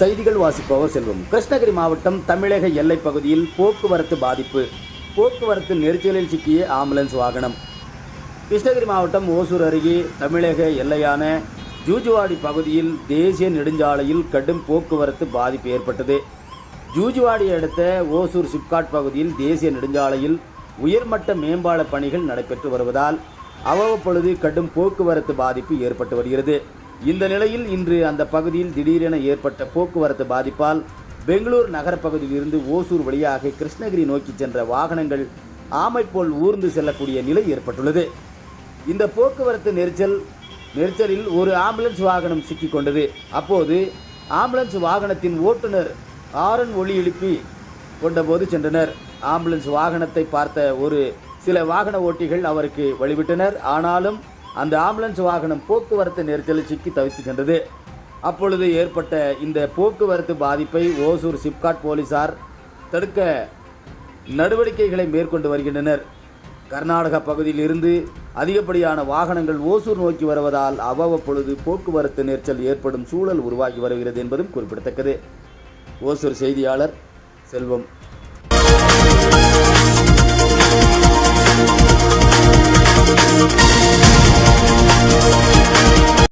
செய்திகள் வாசிப்பவர் செல்வம். கிருஷ்ணகிரி மாவட்டம் தமிழக எல்லைப் பகுதியில் போக்குவரத்து பாதிப்பு. போக்குவரத்து நெரிசலில் சிக்கிய ஆம்புலன்ஸ் வாகனம். கிருஷ்ணகிரி மாவட்டம் ஓசூர் அருகே தமிழக எல்லையான ஜூஜுவாடி பகுதியில் தேசிய நெடுஞ்சாலையில் கடும் போக்குவரத்து பாதிப்பு ஏற்பட்டது. ஜூஜுவாடி அடுத்த ஓசூர் சிப்காட் பகுதியில் தேசிய நெடுஞ்சாலையில் உயர்மட்ட மேம்பால பணிகள் நடைபெற்று வருவதால் அவ்வப்பொழுது கடும் போக்குவரத்து பாதிப்பு ஏற்பட்டு வருகிறது. இந்த நிலையில் இன்று அந்த பகுதியில் திடீரென ஏற்பட்ட போக்குவரத்து பாதிப்பால் பெங்களூர் நகரப்பகுதியில் இருந்து ஓசூர் வழியாக கிருஷ்ணகிரி நோக்கி சென்ற வாகனங்கள் ஆமை போல் ஊர்ந்து செல்லக்கூடிய நிலை ஏற்பட்டுள்ளது. இந்த போக்குவரத்து நெரிசல் நெரிசலில் ஒரு ஆம்புலன்ஸ் வாகனம் சிக்கிக்கொண்டது அப்போது ஆம்புலன்ஸ் வாகனத்தின் ஓட்டுநர் ஆரன் ஒளி எழுப்பி கொண்டபோது சென்றனர். ஆம்புலன்ஸ் வாகனத்தை பார்த்த ஒரு சில வாகன ஓட்டிகள் அவருக்கு வழிவிட்டனர். ஆனாலும் அந்த ஆம்புலன்ஸ் வாகனம் போக்குவரத்து நெரிசலில் சிக்கி தவித்து சென்றது. அப்பொழுது ஏற்பட்ட இந்த போக்குவரத்து பாதிப்பை ஓசூர் சிப்காட் போலீசார் தடுக்க நடவடிக்கைகளை மேற்கொண்டு வருகின்றனர். கர்நாடக பகுதியில் இருந்து அதிகப்படியான வாகனங்கள் ஓசூர் நோக்கி வருவதால் அவ்வப்பொழுது போக்குவரத்து நெரிசல் ஏற்படும் சூழல் உருவாகி வருகிறது என்பதும் குறிப்பிடத்தக்கது. ஓசூர் செய்தியாளர் செல்வம்